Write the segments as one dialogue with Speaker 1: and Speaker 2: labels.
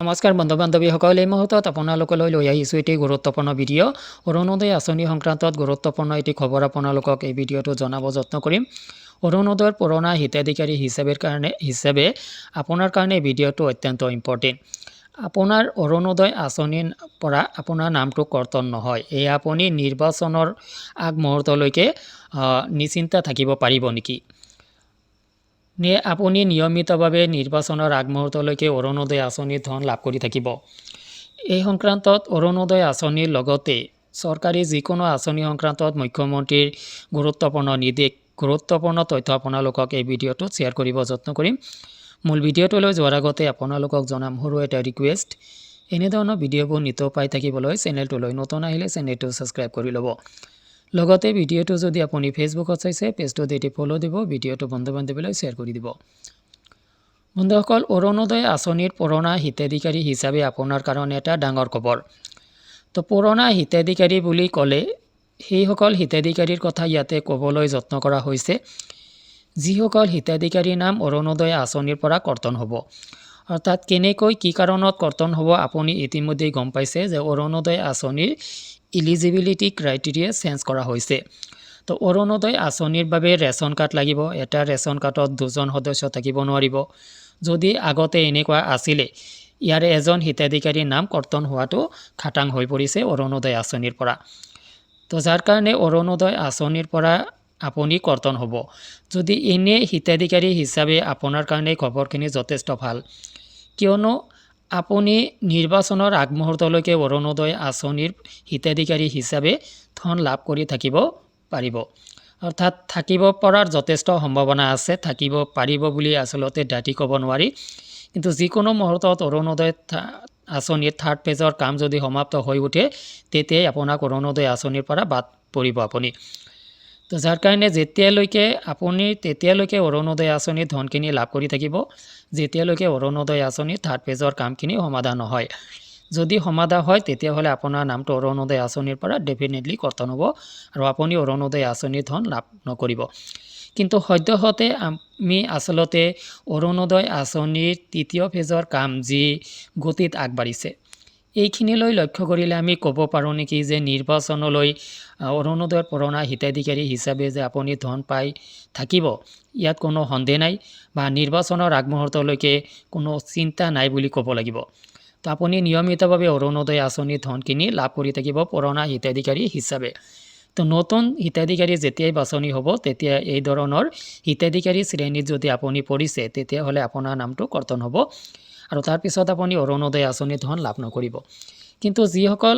Speaker 1: নমস্কাৰ বন্ধু বান্ধৱীসকল এই মুহূৰ্তত আপোনালোকলৈ লৈ আহিছোঁ এটি গুৰুত্বপূৰ্ণ ভিডিঅ' অৰুণোদয় আঁচনি সংক্ৰান্তত গুৰুত্বপূৰ্ণ এটি খবৰ আপোনালোকক এই ভিডিঅ'টো জনাব যত্ন কৰিম। অৰুণোদয়ৰ পুৰণা হিতাধিকাৰী হিচাপে কাৰণে, হিচাপে আপোনাৰ কাৰণে এই ভিডিঅ'টো অত্যন্ত ইম্পৰ্টেণ্ট আপোনাৰ অৰুণোদয় আঁচনিৰ পৰা আপোনাৰ নামটো কৰ্তন নহয়। এই আপুনি নিৰ্বাচনৰ আগমুহূৰ্তলৈকে নিশ্চিন্ত থাকিব পাৰিব নেকি? নে, আপুনি নিয়মিতভাৱে নিৰ্বাচনৰ আগমুহূৰ্তলৈকে অৰুণোদয় আঁচনিৰ ধন লাভ কৰি থাকিব। এই সংক্ৰান্তত অৰুণোদয় আঁচনিৰ লগতে চৰকাৰী যিকোনো আঁচনি সংক্ৰান্তত মুখ্যমন্ত্ৰীৰ গুৰুত্বপূৰ্ণ নিৰ্দেশ, গুৰুত্বপূৰ্ণ তথ্য আপোনালোকক এই ভিডিঅ'টোত শ্বেয়াৰ কৰিব, যত্ন কৰিম। মূল ভিডিঅ'টোলৈ যোৱাৰ আগতে আপোনালোকক জনাম, সৰু এটা ৰিকুৱেষ্ট। এনেধৰণৰ ভিডিঅ'বোৰ নিতৌ পাই থাকিবলৈ চেনেলটোলৈ নতুন আহিলে চেনেলটো ছাবস্ক্ৰাইব কৰি ল'ব। লগতে ভিডিঅ'টো যদি আপুনি ফেচবুকত চাইছে পেজটোত এটি ফ'ল' দিব ভিডিঅ'টো বন্ধু বান্ধৱীলৈ শ্বেয়াৰ কৰি দিব। বন্ধুসকল, অৰুণোদয় আঁচনিৰ পুৰণা হিতাধিকাৰী হিচাপে আপোনাৰ কাৰণে এটা ডাঙৰ খবৰ। তো পুৰণা হিতাধিকাৰী বুলি ক'লে, সেইসকল হিতাধিকাৰীৰ কথা ইয়াতে ক'বলৈ যত্ন কৰা হৈছে। যিসকল হিতাধিকাৰীৰ নাম অৰুণোদয় আঁচনিৰ পৰা কৰ্তন হ'ব। অৰ্থাৎ কেনেকৈ কি কাৰণত কৰ্তন হ'ব আপুনি ইতিমধ্যেই গম পাইছে যে অৰুণোদয় আঁচনিৰ ইলিজিবিলিটি ক্ৰাইটেৰিয়া চেঞ্জ কৰা হৈছে। তো অৰুণোদয় আঁচনিৰ বাবে ৰেচন কাৰ্ড লাগিব, এটা ৰেচন কাৰ্ডত দুজন সদস্য থাকিব নোৱাৰিব। যদি আগতে এনেকুৱা আছিলে, ইয়াৰে এজন হিতাধিকাৰীৰ নাম কৰ্তন হোৱাটো খাটাং হৈ পৰিছে অৰুণোদয় আঁচনিৰ পৰা। তো যাৰ কাৰণে অৰুণোদয় আঁচনিৰ পৰা আপুনি কৰ্তন হ'ব। যদি এনে হিতাধিকাৰী হিচাপে আপোনাৰ কাৰণে খবৰখিনি যথেষ্ট ভালো। কিয়নো আপুনি নিৰ্বাচনৰ আগমুহূৰ্তলৈকে অৰুণোদয় আঁচনিৰ হিতাধিকাৰী হিচাপে ধন লাভ কৰি থাকিব পাৰিব। অৰ্থাৎ থাকিব পৰাৰ যথেষ্ট সম্ভাৱনা আছে, থাকিব পাৰিব বুলি আচলতে দাঁতি ক'ব নোৱাৰি। কিন্তু যিকোনো মুহূৰ্তত অৰুণোদয় আঁচনিৰ থাৰ্ড পেজৰ কাম যদি সমাপ্ত হৈ উঠে, তেতিয়াই আপোনাক অৰুণোদয় আঁচনিৰ পৰা বাদ পৰিব আপুনি। তো যাৰ কাৰণে যেতিয়ালৈকে আপুনি, তেতিয়ালৈকে অৰুণোদয় আঁচনিৰ ধনখিনি লাভ কৰি থাকিব, যেতিয়ালৈকে অৰুণোদয় আঁচনিৰ থাৰ্ড পেজৰ কামখিনি সমাধান নহয়। যদি সমাধান হয়, তেতিয়াহ'লে আপোনাৰ নামটো অৰুণোদয় আঁচনিৰ পৰা ডেফিনেটলি কৰ্তন হ'ব আৰু আপুনি অৰুণোদয় আঁচনিৰ ধন লাভ নকৰিব। কিন্তু সদ্যহতে আমি আচলতে অৰুণোদয় আঁচনিৰ তৃতীয় ফেজৰ কাম যি গতিত আগবাঢ়িছে এইখিনিলৈ লক্ষ্য কৰিলে আমি ক'ব পাৰোঁ নেকি যে নিৰ্বাচনলৈ অৰুণোদয়ৰ পুৰণা হিতাধিকাৰী হিচাপে যে আপুনি ধন পাই থাকিব, ইয়াত কোনো সন্দেহ নাই বা নিৰ্বাচনৰ আগমুহূৰ্তলৈকে কোনো চিন্তা নাই বুলি ক'ব লাগিব। তো আপুনি নিয়মিতভাৱে অৰুণোদয় আঁচনিৰ ধনখিনি লাভ কৰি থাকিব পুৰণা হিতাধিকাৰী হিচাপে। তো নতুন হিতাধিকাৰী যেতিয়াই বাছনি হ'ব, তেতিয়া এই ধৰণৰ হিতাধিকাৰী শ্ৰেণীত যদি আপুনি পৰিছে, তেতিয়াহ'লে আপোনাৰ নামটো কৰ্তন হ'ব। আৰু তাৰপিছত আপুনি অৰুণোদয় আঁচনি ধন লাভ নকৰিব। কিন্তু যিসকল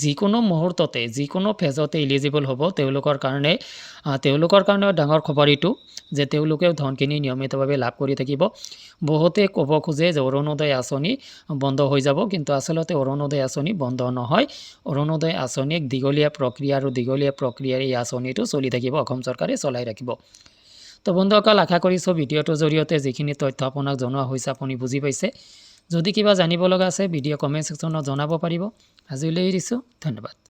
Speaker 1: যিকোনো মুহূৰ্ততে, যিকোনো ফেজতে ইলিজিবল হ'ব তেওঁলোকৰ কাৰণে তেওঁলোকৰ কাৰণেও ডাঙৰ খবৰ এইটো যে তেওঁলোকেও ধনখিনি নিয়মিতভাৱে লাভ কৰি থাকিব। বহুতে ক'ব খোজে যে অৰুণোদয় আঁচনি বন্ধ হৈ যাব, কিন্তু আচলতে অৰুণোদয় আঁচনি বন্ধ নহয়। অৰুণোদয় আঁচনি এক দীঘলীয়া প্ৰক্ৰিয়া আৰু দীঘলীয়া প্ৰক্ৰিয়াৰ এই আঁচনিটো চলি থাকিব, অসম চৰকাৰে চলাই ৰাখিব। তো বন্ধুসকল, আশা কৰিছোঁ ভিডিঅ'টোৰ জৰিয়তে যিখিনি তথ্য আপোনাক জনোৱা হৈছে, আপুনি বুজি পাইছে। যদি কিবা জানিব লগা আছে ভিডিঅ' কমেণ্ট ছেকশ্যনত জনাব পাৰিব। আজিলৈ এৰিছোঁ ধন্যবাদ।